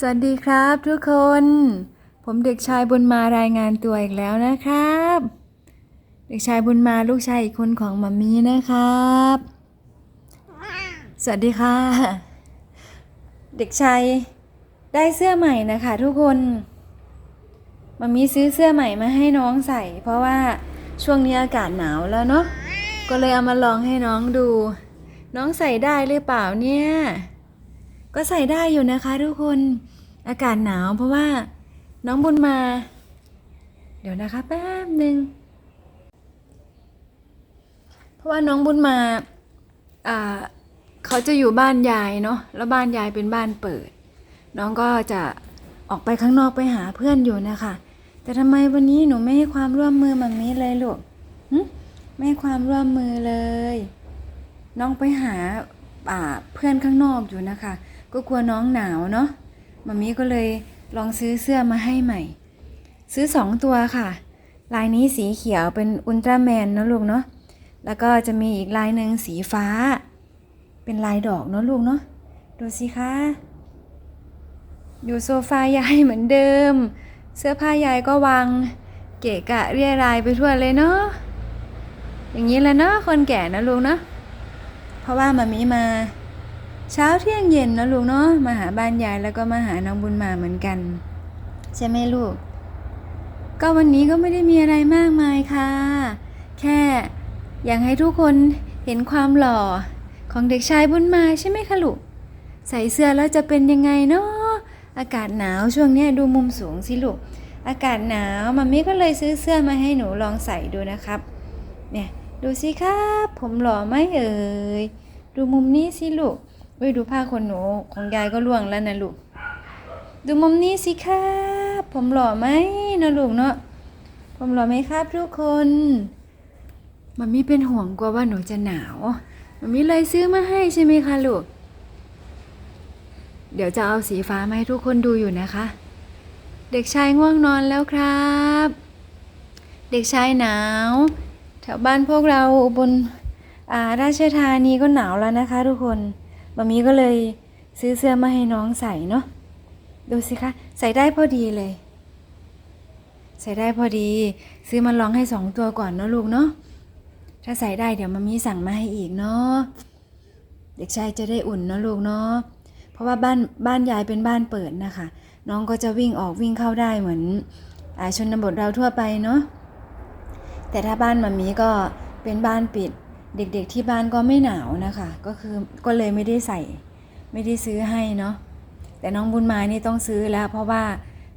สวัสดีครับทุกคน ผมเด็กชายบุญมารายงานตัวอีกแล้วนะครับ เด็กชายบุญมาลูกชายอีกคนของมัมมี่นะครับ สวัสดีค่ะ เด็กชายได้เสื้อใหม่นะคะ ทุกคนมัมมี่ซื้อเสื้อใหม่มาให้น้องใส่ เพราะว่าช่วงนี้อากาศหนาวแล้วเนาะก็เลยเอามาลองให้น้องดู น้องใส่ได้หรือเปล่าเนี่ย ก็ใส่ได้อยู่นะคะทุกคนอากาศหนาวเพราะว่าน้องบุญมา เดี๋ยวนะคะแป๊บหนึ่งเพราะว่าน้องบุญมาอ่าเขาจะอยู่บ้านยายเนาะแล้วบ้านยายเป็นบ้านเปิด น้องก็จะออกไปข้างนอกไปหาเพื่อนอยู่นะคะ แต่ทำไมวันนี้หนูไม่ให้ความร่วมมือแบบนี้เลยลูกไม่ให้ความร่วมมือเลย น้องไปหาเพื่อนข้างนอกอยู่นะคะ ก็กลัวน้องหนาวเนาะมามีก็เลยลองซื้อเสื้อมาให้ใหม่ ซื้อสองตัวค่ะ ลายนี้สีเขียวเป็นอุลตร้าแมนนะลูกเนาะแล้วก็จะมีอีกลายหนึ่งสีฟ้า เป็นลายดอกเนอะลูกเนาะดูสิคะอยู่โซฟายายเหมือนเดิม เสื้อผ้ายายก็วางเกะกะเรียรายไปทั่วเลยเนาะอย่างนี้แหละเนาะคนแก่นะลูกเนาะเพราะว่ามามีมา เช้าเที่ยงเย็นนะลูกเนาะมาหาบ้านยายแล้วก็มาหาน้องบุญมาเหมือนกัน ใช่ไหมลูก ก็วันนี้ก็ไม่ได้มีอะไรมากมายค่ะ แค่อยากให้ทุกคนเห็นความหล่อของเด็กชายบุญมาใช่ไหมคะลูกใส่เสื้อแล้วจะเป็นยังไงเนาะอากาศหนาวช่วงนี้ดูมุมสูงสิลูกอากาศหนาวมามี่ก็เลยซื้อเสื้อมาให้หนูลองใส่ดูนะครับ เนี่ยดูสิครับ ผมหล่อไหมเอ่ยดูมุมนี้สิลูก เว้ยดูผ้าขนหนูของยายก็ล่วงแล้วนะลูก ดูมุมนี้สิครับผมหล่อไหมนะลูกเนาะผมหล่อไหมครับทุกคนมันมีเป็นห่วงกลัวว่าหนูจะหนาวมันมีเลยซื้อมาให้ใช่ไหมคะลูก เดี๋ยวจะเอาสีฟ้ามาให้ทุกคนดูอยู่นะคะ เด็กชายง่วงนอนแล้วครับ เด็กชายหนาว แถวบ้านพวกเราบนาราชธานีก็หนาวแล้วนะคะทุกคน มามีก็เลยซื้อเสื้อมาให้น้องใส่เนาะดูสิคะใส่ได้พอดีเลย ใส่ได้พอดี ซื้อมาลองให้สองตัวก่อนเนาะลูกเนาะถ้าใส่ได้เดี๋ยวมามีสั่งมาให้อีกเนาะเด็กชายจะได้อุ่นเนาะลูกเนาะเพราะว่าบ้านบ้านยายเป็นบ้านเปิดนะคะ น้องก็จะวิ่งออกวิ่งเข้าได้เหมือนอาชนบทเราทั่วไปเนาะแต่ถ้าบ้านมามีก็เป็นบ้านปิด เด็กๆที่บ้านก็ไม่หนาวนะคะ ก็คือก็เลยไม่ได้ใส่ ไม่ได้ซื้อให้เนาะแต่น้องบุญมานี่ต้องซื้อแล้ว เพราะว่า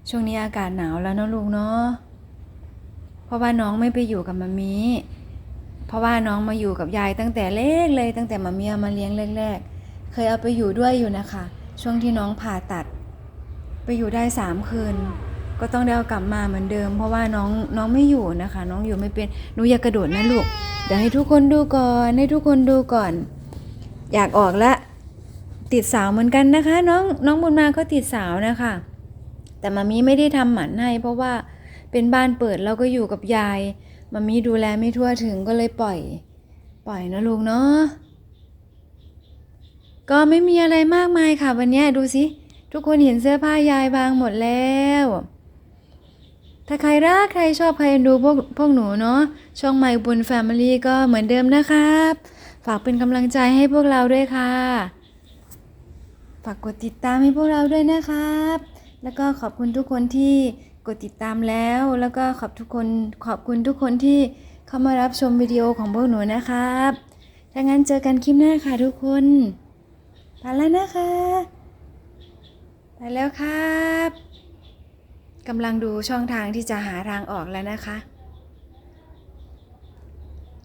ช่วงนี้อากาศหนาวแล้วเนาะลูกเนาะเพราะว่าน้องไม่ไปอยู่กับมามีเพราะว่าน้องมาอยู่กับยายตั้งแต่เล็กเลย ตั้งแต่มามีเอามาเลี้ยงแรกๆเคยเอาไปอยู่ด้วยอยู่นะคะ ช่วงที่น้องผ่าตัด ไปอยู่ได้สามคืนก็ต้องได้เอากลับมาเหมือนเดิม เพราะว่าน้องน้องไม่อยู่นะคะ น้องอยู่ไม่เป็นหนูอย่ากระโดดนะลูก เดี๋ยวให้ทุกคนดูก่อน ให้ทุกคนดูก่อน อยากออกละ ติดสาวเหมือนกันนะคะ น้องน้องบุญมาก็ติดสาวนะคะ แต่มามีไม่ได้ทำหมันให้เพราะว่าเป็นบ้านเปิดแล้วก็อยู่กับยายมามีดูแลไม่ทั่วถึงก็เลยปล่อย ปล่อยนะลูกเนาะก็ไม่มีอะไรมากมายค่ะวันนี้ดูสิทุกคนเห็นเสื้อผ้ายายบางหมดแล้ว ถ้าใครรักใครชอบใครดูพวกพวกหนูเนาะช่องใหม่บุญแฟมิลี่ก็เหมือนเดิมนะครับ ฝากเป็นกำลังใจให้พวกเราด้วยค่ะ ฝากกดติดตามให้พวกเราด้วยนะครับ แล้วก็ขอบคุณทุกคนที่กดติดตามแล้ว แล้วก็ขอบทุกคนขอบคุณทุกคนที่เข้ามารับชมวิดีโอของพวกหนูนะครับถ้างั้นเจอกันคลิปหน้าค่ะทุกคนไปแล้วนะคะ ไปแล้วครับ กำลังดูช่องทางที่จะหาทางออกแล้วนะคะ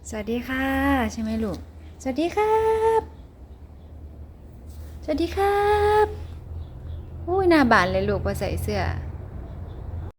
สวัสดีค่ะ ใช่ไหมลูก สวัสดีครับ สวัสดีครับอุ้ยหน้าบานเลยลูกพอใส่เสื้อ